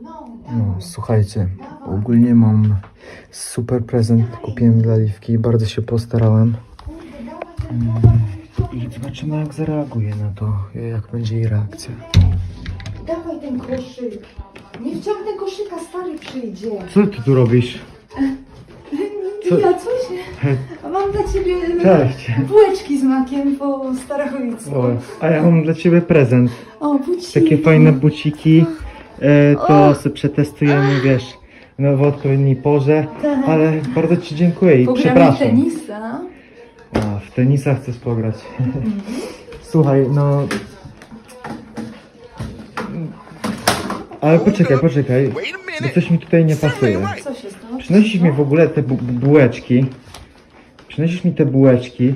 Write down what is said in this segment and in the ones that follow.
No, słuchajcie, ogólnie mam super prezent, kupiłem dla Liwki, bardzo się postarałem. Mm, I zobaczymy jak zareaguje na to, jak będzie jej reakcja. Dawaj ten koszyk. Nie wciągnę koszyka, stary przyjdzie. Co ty tu robisz? Co? Ja coś? Mam dla ciebie Cześć. bułeczki z makiem po Starachowicu. O, a ja mam dla ciebie prezent. O, buciki. Takie fajne buciki, e, to sobie przetestujemy, wiesz, no, w odpowiedniej porze, Tak. ale bardzo ci dziękuję i Pogramy w przepraszam. tenisa. A, w tenisa chcesz pograć. Słuchaj, no... Ale poczekaj, poczekaj, bo coś mi tutaj nie pasuje. Co się stało? Przynosisz mi w ogóle te bu bułeczki. Przynosisz mi te bułeczki.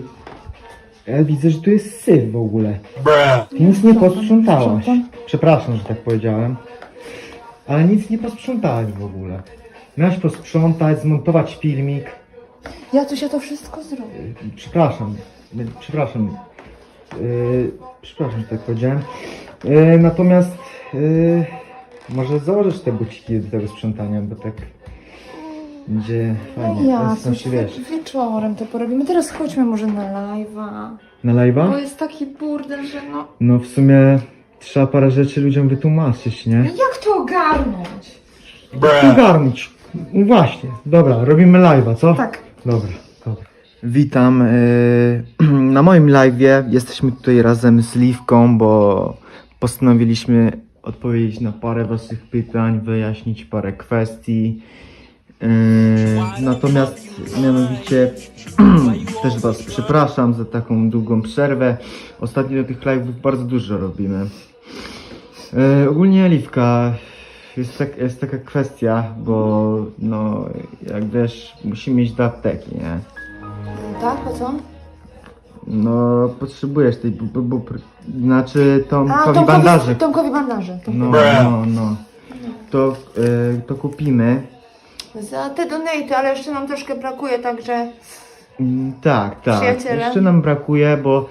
Ja widzę, że tu jest syf w ogóle. Ty nic nie posprzątałaś. Przepraszam, że tak powiedziałem. Ale nic nie posprzątałaś w ogóle. Miałeś posprzątać, zmontować filmik. Ja tu się to wszystko zrobię. Przepraszam, przepraszam. Yy, przepraszam, że tak powiedziałem. Yy, natomiast yy, może założysz te buciki do tego sprzątania, bo tak będzie fajnie. No ja, coś wiesz, wieczorem to porobimy. Teraz chodźmy może na live'a. na Bo live'a? jest taki burdel, że no... No w sumie trzeba parę rzeczy ludziom wytłumaczyć, nie? Jak to ogarnąć? Ogarnąć. No Właśnie, dobra, robimy live'a, co? Tak. Dobra, dobra. Witam. y, Na moim live'ie jesteśmy tutaj razem z Liwką, bo postanowiliśmy odpowiedzieć na parę waszych pytań, wyjaśnić parę kwestii. Y, Natomiast mianowicie też was przepraszam za taką długą przerwę. Ostatnio tych live'ów bardzo dużo robimy. Y, Ogólnie Liwka, jest, tak, jest taka kwestia, bo no, jak wiesz, musimy iść do apteki, nie? Tak, po co? No, potrzebujesz tej, bu, bu, bu, znaczy A, Tomkowi Tomkowi, bandaży. Tomkowi bandaże. No, no, no. To, y, to kupimy. Za te donaty, ale jeszcze nam troszkę brakuje, także Mm, Tak, tak. Przyjaciele. Jeszcze nam brakuje, bo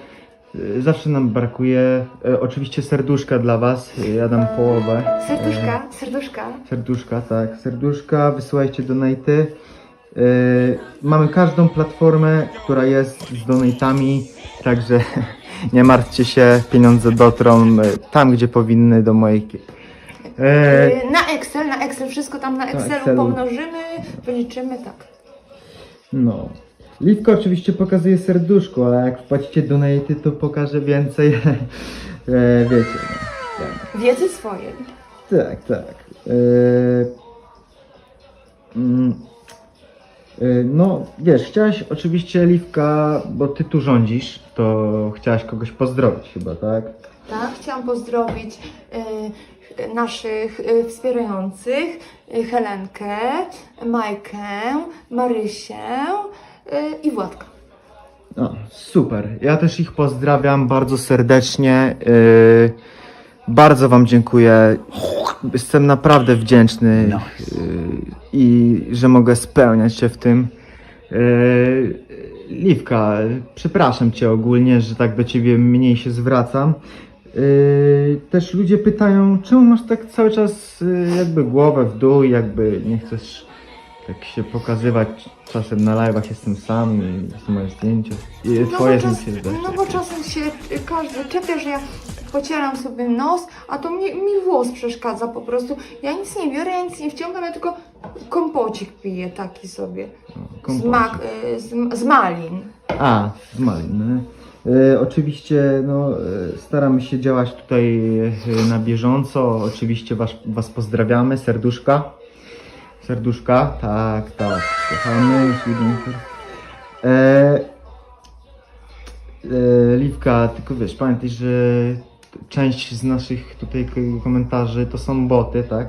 y, zawsze nam brakuje. Y, oczywiście serduszka dla was. y, Ja dam połowę. serduszka, serduszka. Serduszka, tak. Serduszka, wysyłajcie donaty. Mamy każdą platformę, która jest z donatami, także nie martwcie się, pieniądze dotrą y, tam, gdzie powinny do mojej. ki- Yy, Yy, Na Excel, na Excel, wszystko tam na Excelu Excelu. pomnożymy, wyliczymy, tak. no. Liwka oczywiście pokazuje serduszko, ale jak wpłacicie donaty, to pokaże więcej. Yy, wiecie. No. Tak. Wiedzy swojej. Tak, tak. Yy, mm, yy, no, wiesz, chciałaś oczywiście, Liwka, bo ty tu rządzisz, to chciałaś kogoś pozdrowić chyba, tak? Tak, chciałam pozdrowić y, naszych y, wspierających y, Helenkę, Majkę, Marysię y, i Władka. No, super. Ja też ich pozdrawiam bardzo serdecznie. Yy, bardzo Wam dziękuję. Jestem naprawdę wdzięczny yy, i że mogę spełniać się w tym. Yy, Liwka, przepraszam Cię ogólnie, że tak do Ciebie mniej się zwracam. Yy, też ludzie pytają, czemu masz tak cały czas yy, jakby głowę w dół, i jakby nie chcesz tak się pokazywać. Czasem na live'ach jestem sam i jest moje zdjęcie. I twoje bo, czas, zdjęcie też. no bo czasem się y, każdy czepia, że ja pocieram sobie nos, a to mi, mi włos przeszkadza po prostu. Ja nic nie biorę, ja nic nie wciągam, ja tylko kompocik piję taki sobie. Z, kompocik. mak, y, z, z malin. A, z malin. E, oczywiście no, e, staramy się działać tutaj e, na bieżąco. Oczywiście was, was pozdrawiamy. Serduszka. Serduszka. Tak, tak. Kochamy. E, e, Liwka, tylko wiesz, pamiętaj, że część z naszych tutaj komentarzy to są boty, tak?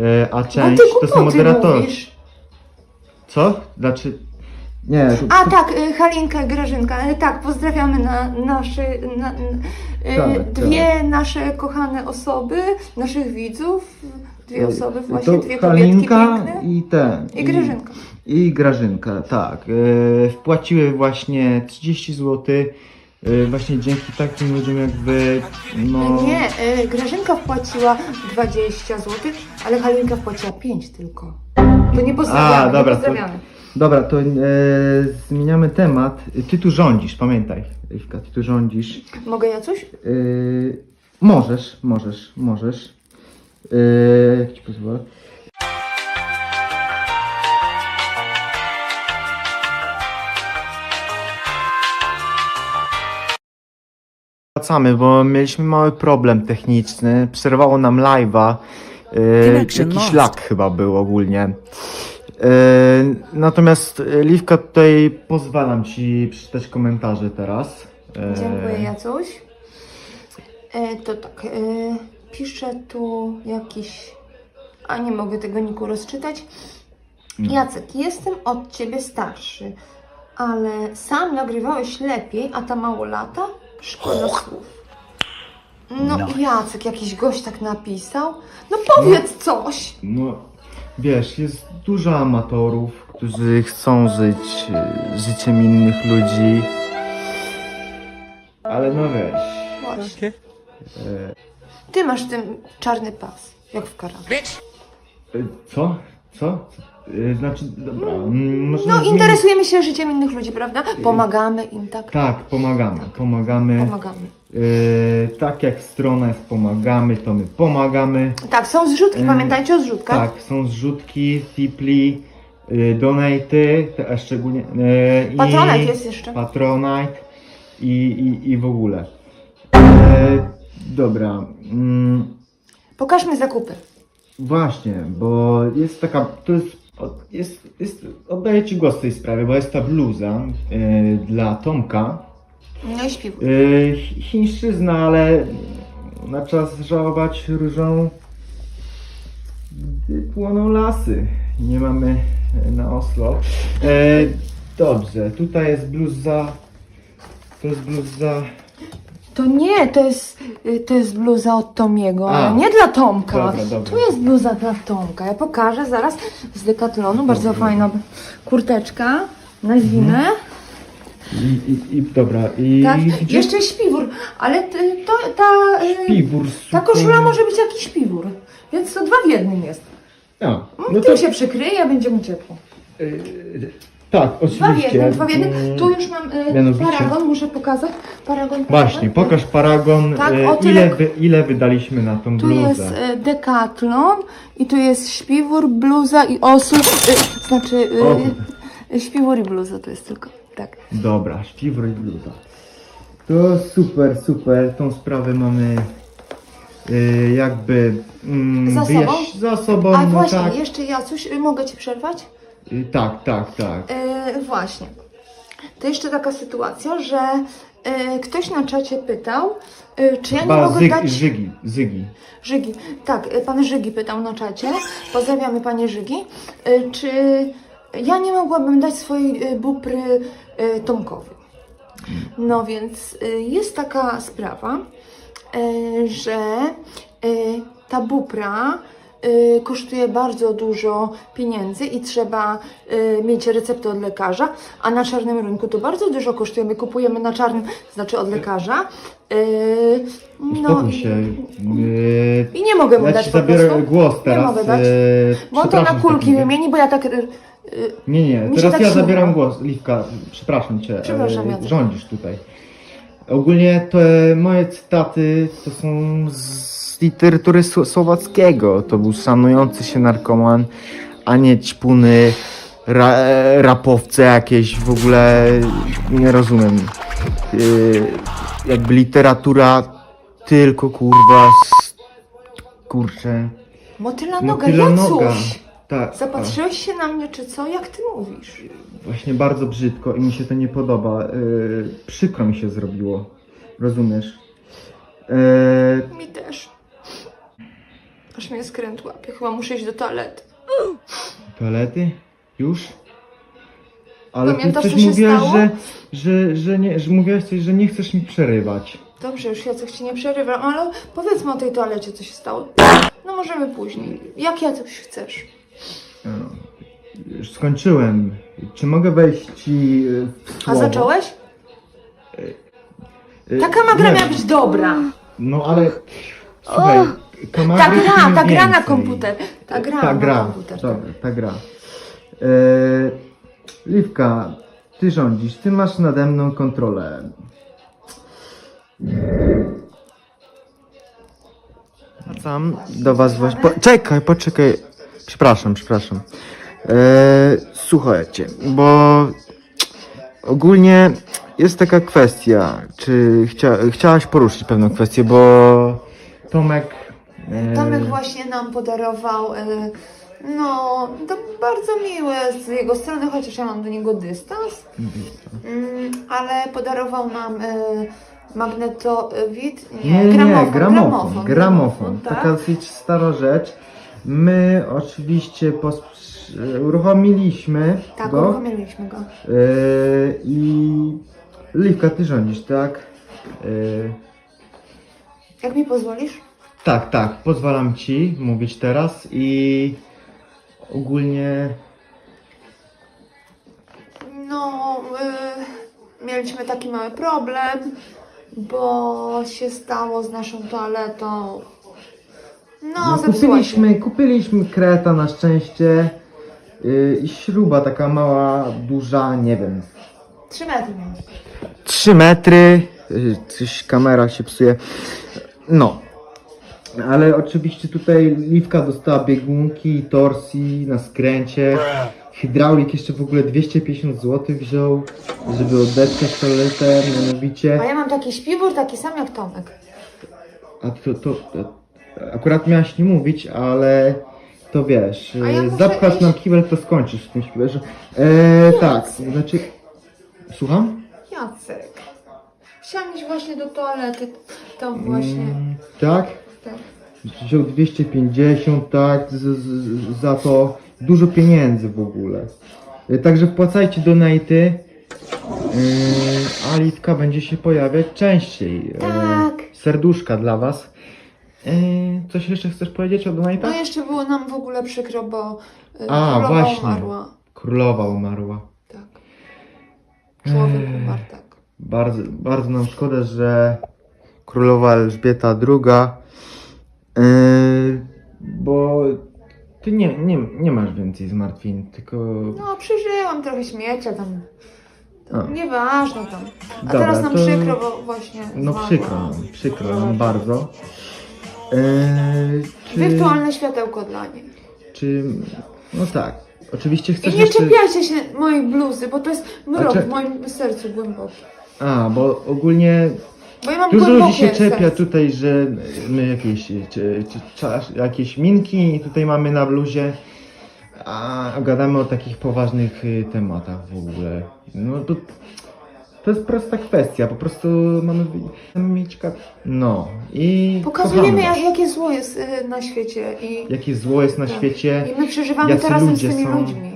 E, a część to są moderatorzy. mówisz. Co? Znaczy. Nie, to, A tak, y, Halinka i Grażynka, y, tak, pozdrawiamy na nasze, na, y, Tak, dwie nasze kochane osoby, naszych widzów, dwie osoby, właśnie to dwie kobietki Halinka piękne. i ten. I Grażynka. I, Grażynka, tak. E, wpłaciły właśnie 30 zł właśnie dzięki takim ludziom jak wy, no... Nie, y, Grażynka wpłaciła 20 zł, ale Halinka wpłaciła 5 tylko. To nie pozdrawiamy, A, dobra, nie to- pozdrawiamy. Dobra, to e, zmieniamy temat. Ty tu rządzisz, pamiętaj, Ewka, ty tu rządzisz. Mogę ja coś? Yy, możesz, możesz, możesz. Yy, jak ci pozwolę. Wracamy, bo mieliśmy mały problem techniczny. Przerwało nam live'a. Connection jakiś lost. lag chyba był ogólnie. Yy, natomiast yy, Liwka tutaj pozwalam ci przeczytać komentarze teraz. Yy, Dziękuję Jacuś. E, to tak, e, piszę tu jakiś... A nie mogę tego niku rozczytać. Jacek, jestem od ciebie starszy, ale sam nagrywałeś lepiej, a ta mało lata? Szkoda słów. No Nice. Jacek, jakiś gość tak napisał? No powiedz coś! No, wiesz, jest dużo amatorów, którzy chcą żyć e, życiem innych ludzi. Ale no wiesz. Właśnie. Okay. Ty masz ten czarny pas, jak w karate. e, Co? Co? E, Znaczy, dobra. mm, możemy No, zmienić- interesujemy się życiem innych ludzi, prawda? Pomagamy im, tak? Tak, pomagamy. Pomagamy. Pomagamy. E, tak jak strona jest pomagamy, to my pomagamy. Tak, są zrzutki, Ym, pamiętajcie o zrzutkach? Tak, są zrzutki, tipli, y, donaty, te, a szczególnie. y, i- Patronat jest jeszcze. Patronite i, i, i w ogóle. Dobra. Mm, Pokażmy zakupy. właśnie, bo jest taka. To jest, jest, jest, oddaję Ci głos w tej sprawie, bo jest ta bluza dla Tomka. No i śpiwór. Y, chi- chińszczyzna, ale na czas żałować różą gdy płoną lasy. Nie mamy na Oslo. E, dobrze, tutaj jest bluza. To jest bluza. To nie, to jest, y, to jest bluza od Tomiego, A. nie dla Tomka. Dobra, dobra. Tu jest bluza dla Tomka. Ja pokażę zaraz z Decathlonu. Bardzo fajna kurteczka na zimę. I, i, i dobra, i Tak, gdzie? jeszcze śpiwór, ale ty- to, ta, y, Śpiwór. ta super. koszula może być jakiś śpiwór. Więc to dwa w jednym jest. A, No, no Tym to. się przykryje, a będzie mu ciepło. y, tak, Dwa w oczywiście. jednym, dwa w jednym. Mm, Tu już mam y, mianowicie- paragon, muszę pokazać. Paragon, paragon. Właśnie, pokaż paragon. Tak, o tyle- ile, wy, ile wydaliśmy na tą Tu bluzę? jest y, Decathlon i tu jest śpiwór, bluza i osód. Y, znaczy y, O. y, śpiwór i bluza to jest tylko. Tak. Dobra, śpiwór i bluza. To super, super. Tą sprawę mamy y, jakby mm, Za sobą? za sobą. A no właśnie, tak, jeszcze ja coś y, mogę ci przerwać? y, tak, tak, tak. Właśnie. To jeszcze taka sytuacja, że ktoś na czacie pytał, czy ja nie mogę zyg, dać. Zygi, Zygi. Żygi. Tak, pan Żygi pytał na czacie. Pozdrawiamy panie Żygi. Czy ja nie mogłabym dać swojej y, bupry y, Tomkowi? No więc y, jest taka sprawa, że ta bupra kosztuje bardzo dużo pieniędzy i trzeba mieć receptę od lekarza, a na czarnym rynku to bardzo dużo kosztuje. My kupujemy na czarnym, znaczy od lekarza. Uspokój się. I nie mogę mu ja dać ci zabiorę głos teraz. mogę dać. Bo to na kulki wymieni, bo ja tak. Y, y, Nie, nie, Mi się teraz tak ja śniło. zabieram głos. Liwka, przepraszam cię. Przepraszam, Jacek. rządzisz tutaj. Ogólnie te moje cytaty to są z literatury sło- słowackiego. To był szanujący się narkoman, a nie ćpuny, ra, rapowce jakieś w ogóle. Nie rozumiem. Yy, jakby literatura tylko kurwa. Kurczę. Motyla noga, Motyla noga. Jacuś! Tak. tak. Zapatrzyłeś się na mnie, czy co? Jak ty mówisz? Właśnie bardzo brzydko i mi się to nie podoba. Yy, przykro mi się zrobiło. Rozumiesz? Yy, Mi też. Aż mnie skręt łapie. Chyba muszę iść do toalety. toalety? Już? Ale ty Pamiętasz, coś co się mówiłaś, stało? że, że, że, nie, że mówiłaś coś, że nie chcesz mi przerywać. Dobrze, już Jacek ci nie przerywam, ale powiedzmy o tej toalecie, co się stało. No możemy później. Jak ja coś chcesz? Yy, już skończyłem. Czy mogę wejść ci yy, w A słowo? zacząłeś? Y, Ta kamagra nie miała wiem. być dobra. No ale słuchaj, Ta gra, ta gra na więcej. komputer. Ta gra ta na gra, komputer. dobra, ta gra. E, Liwka, ty rządzisz, ty masz nade mną kontrolę. Wracam do was właśnie. Po, czekaj, poczekaj. Przepraszam, przepraszam. E, słuchajcie, bo ogólnie jest taka kwestia, czy chcia, chciałaś poruszyć pewną kwestię, bo Tomek. e, Tomek właśnie nam podarował, e, no, to bardzo miłe z jego strony, chociaż ja mam do niego dystans, mm, ale podarował nam e, magnetowid, nie, Nie, nie, gramofon, gramofon, gramofon. tak? Taka dosyć stara rzecz. My oczywiście uruchomiliśmy Tak, go uruchomiliśmy go. yy, i Liwka, ty rządzisz, tak? Yy, Jak mi pozwolisz? tak, tak, pozwalam ci mówić teraz i ogólnie No, y, mieliśmy taki mały problem, bo się stało z naszą toaletą. No, no, kupiliśmy, kupiliśmy kreta na szczęście yy, i śruba taka mała, duża, nie wiem, Trzy metry miał. 3 metry. y, Coś kamera się psuje. No. Ale oczywiście tutaj Liwka dostała biegunki, torsji na skręcie. Hydraulik jeszcze w ogóle 250 zł wziął, żeby odeprzeć toaletę, mianowicie. A ja mam taki śpiwór, taki sam jak Tomek. A to, to, to akurat miałaś nie mówić, ale to wiesz, A ja muszę zapchasz iść. nam kibel, to skończysz w tym śpiworze. E, tak, znaczy. Słucham? Jacek. Chciałam iść właśnie do toalety. Tam właśnie. Mm, tak? Tak. Wziął 250, tak, z, z, za to dużo pieniędzy w ogóle. Y, Także wpłacajcie donaty. Yy, a Litka będzie się pojawiać częściej. Yy, Tak. serduszka dla was. Yy, coś jeszcze chcesz powiedzieć o No donatach? jeszcze było nam w ogóle przykro, bo y, A, królowa właśnie. umarła. Królowa umarła. Tak. Człowiek Ech. umarł, tak. Bardzo, bardzo nam szkoda, że królowa Elżbieta II, yy, bo ty nie, nie, nie masz więcej zmartwień, tylko... No, przeżyłam trochę śmiecia tam. A. Nieważne tam. A Dobra, teraz nam to- przykro, bo właśnie. No zmarła. przykro nam, przykro nam bardzo. Yy, czy, Wirtualne światełko dla niej. czy... No tak, oczywiście chcesz I nie jeszcze... czepiajcie się mojej bluzy, bo to jest mrok cze- w moim sercu głęboki. A, bo ogólnie Bo ja mam Dużo ludzi się czepia serce. tutaj, że my jakieś, czy, czy, czas- jakieś minki tutaj mamy na bluzie, a gadamy o takich poważnych y, tematach w ogóle. No to, to jest prosta kwestia, po prostu mamy, mamy mieć ka- No i Pokazujemy, kochamy jak, jakie zło jest y, na świecie i, Jakie zło jest na Tak. świecie, i my przeżywamy jacy to razem z ludzie tymi są. ludźmi.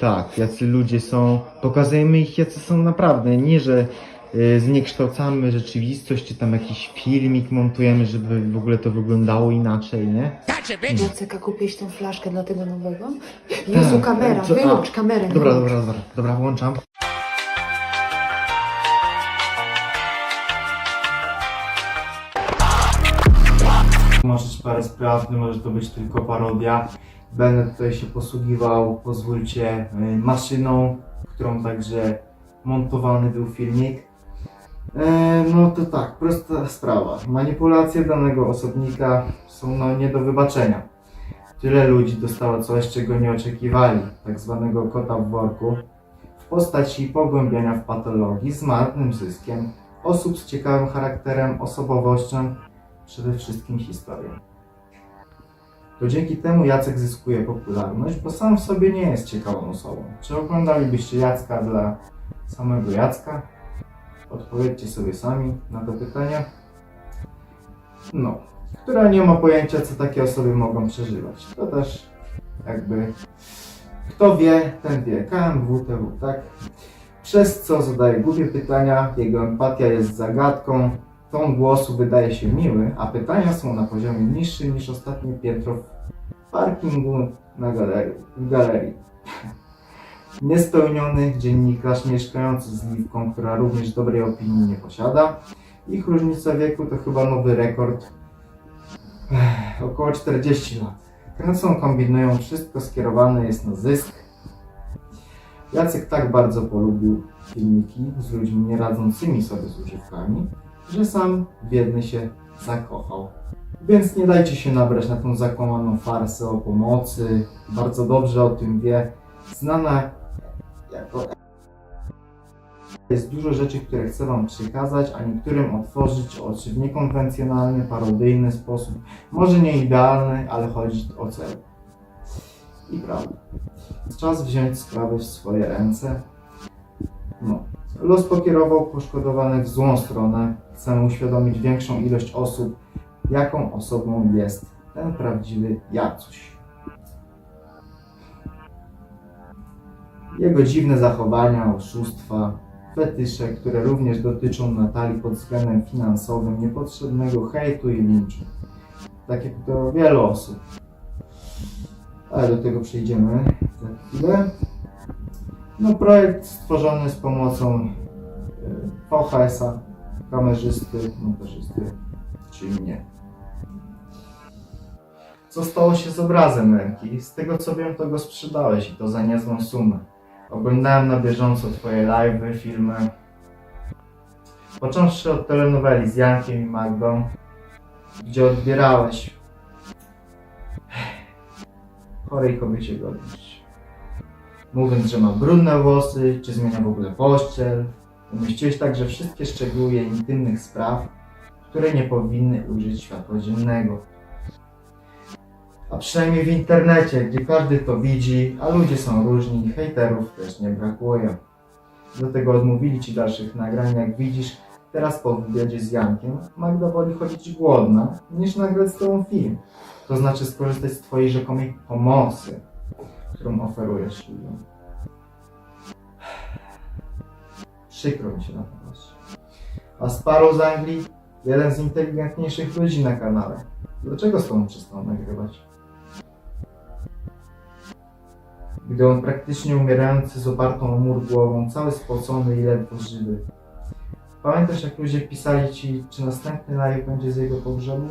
tak, jacy ludzie są, pokazujemy ich jacy są naprawdę, nie że y, zniekształcamy rzeczywistość, czy tam jakiś filmik montujemy, żeby w ogóle to wyglądało inaczej, nie? Jacek, a kupiłeś tą flaszkę dla tego nowego? Jezu, kamera, Tak. Co- a, wyłącz kamerę. Dobra, wyłącz. dobra, dobra, dobra, włączam. Możesz parę sprawny, może to być tylko parodia. Będę tutaj się posługiwał, pozwólcie, y, maszyną, którą także montowany był filmik. E, no to tak, prosta sprawa. Manipulacje danego osobnika są no, nie do wybaczenia. Tyle ludzi dostało coś, czego nie oczekiwali, tak zwanego kota w worku, w postaci pogłębiania w patologii z marnym zyskiem osób z ciekawym charakterem, osobowością, przede wszystkim historią. To dzięki temu Jacek zyskuje popularność, bo sam w sobie nie jest ciekawą osobą. Czy oglądalibyście Jacka dla samego Jacka? Odpowiedzcie sobie sami na to pytanie. No, która nie ma pojęcia, co takie osoby mogą przeżywać. To też jakby kto wie, ten wie. KMW, TW, tak? Przez co zadaje głupie pytania, jego empatia jest zagadką, ton głosu wydaje się miły, a pytania są na poziomie niższym niż ostatnie piętro w parkingu na galerii. W galerii. Niespełniony dziennikarz mieszkający z Liwką, która również dobrej opinii nie posiada. Ich różnica wieku to chyba nowy rekord. Około 40 lat. Kręcą, kombinują, wszystko skierowane jest na zysk. Jacek tak bardzo polubił filmiki z ludźmi nie radzącymi sobie z używkami, że sam biedny się zakochał. Więc nie dajcie się nabrać na tą zakłamaną farsę o pomocy. Bardzo dobrze o tym wie. Znana jako jest dużo rzeczy, które chcę Wam przekazać, a niektórym otworzyć oczy w niekonwencjonalny, parodyjny sposób. Może nie idealny, ale chodzi o cel. I prawda. Czas wziąć sprawy w swoje ręce. Los pokierował poszkodowany w złą stronę. Chcemy uświadomić większą ilość osób, jaką osobą jest ten prawdziwy Jacuś. Jego dziwne zachowania, oszustwa, fetysze, które również dotyczą Natalii pod względem finansowym, niepotrzebnego hejtu i linczu. Tak jak do wielu osób. Ale do tego przejdziemy za chwilę. No, projekt stworzony z pomocą y, VHS-a, kamerzysty, montażysty, czyli mnie. Co stało się z obrazem ręki? Z tego co wiem, to go sprzedałeś i to za niezłą sumę. Oglądałem na bieżąco Twoje live'y, filmy. Począwszy od telenoweli z Jankiem i Magdą, gdzie odbierałeś chorej kobiecie godność. Mówiąc, że ma brudne włosy, czy zmienia w ogóle pościel. Umieściłeś także wszystkie szczegóły jej intymnych spraw, które nie powinny ujrzeć światła dziennego. A przynajmniej w internecie, gdzie każdy to widzi, a ludzie są różni, hejterów też nie brakuje. Do tego odmówili ci dalszych nagrań, jak widzisz, teraz po wywiadzie z Jankiem, Magda woli chodzić głodna, niż nagrać z tobą film. To znaczy skorzystać z twojej rzekomej pomocy, którą oferujesz ludziom. Przykro mi się na to patrzy. A Sparrow z Anglii, jeden z inteligentniejszych ludzi na kanale. Dlaczego z tobą przestał nagrywać? Gdy on praktycznie umierający z opartą o mur głową, cały spocony i ledwo żywy. Pamiętasz jak ludzie pisali ci, czy następny live będzie z jego pogrzebu?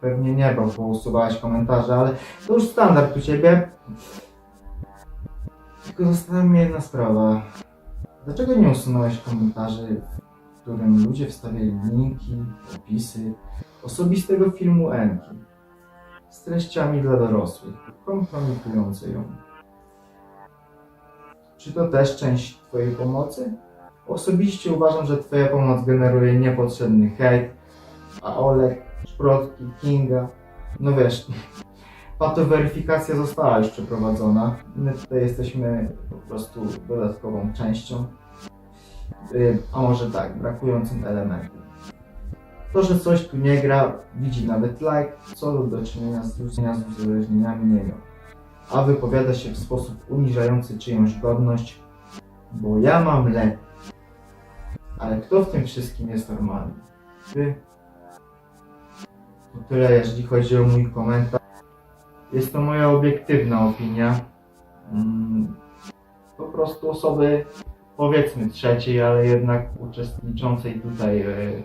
Pewnie nie, bo usuwałeś komentarze, ale to już standard u ciebie. Tylko zastanawia mnie jedna sprawa. Dlaczego nie usunąłeś komentarzy, w którym ludzie wstawiali linki, opisy osobistego filmu Enki z treściami dla dorosłych, kompromitujące ją? Czy to też część Twojej pomocy? Osobiście uważam, że Twoja pomoc generuje niepotrzebny hejt, a Olek, Szprotki, Kinga, no wiesz, patoweryfikacja została już przeprowadzona. My tutaj jesteśmy po prostu dodatkową częścią, Y, a może tak, brakującym elementem. To, że coś tu nie gra, widzi nawet like, co do czynienia z uzależnieniami nie miał. A wypowiada się w sposób uniżający czyjąś godność, bo ja mam lepiej. Ale kto w tym wszystkim jest normalny? Ty? To tyle, jeżeli chodzi o mój komentarz. Jest to moja obiektywna opinia. Mm, Po prostu osoby, powiedzmy trzeciej, ale jednak uczestniczącej tutaj e, e,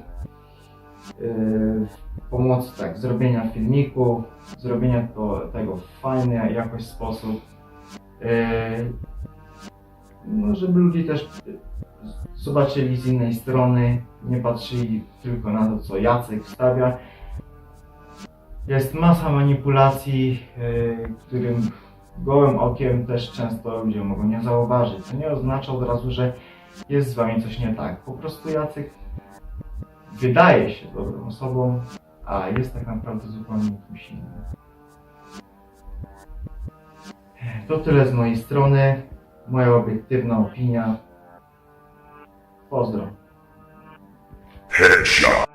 w pomocy tak, zrobienia filmiku, zrobienia to, tego w fajny jakoś sposób. E, No, żeby ludzie też zobaczyli z innej strony, nie patrzyli tylko na to, co Jacek wstawia. Jest masa manipulacji, yy, którym gołym okiem też często ludzie mogą nie zauważyć. To nie oznacza od razu, że jest z wami coś nie tak. Po prostu Jacek wydaje się dobrą osobą, a jest tak naprawdę zupełnie kimś innym. To tyle z mojej strony. Moja obiektywna opinia. Pozdro. Headshot.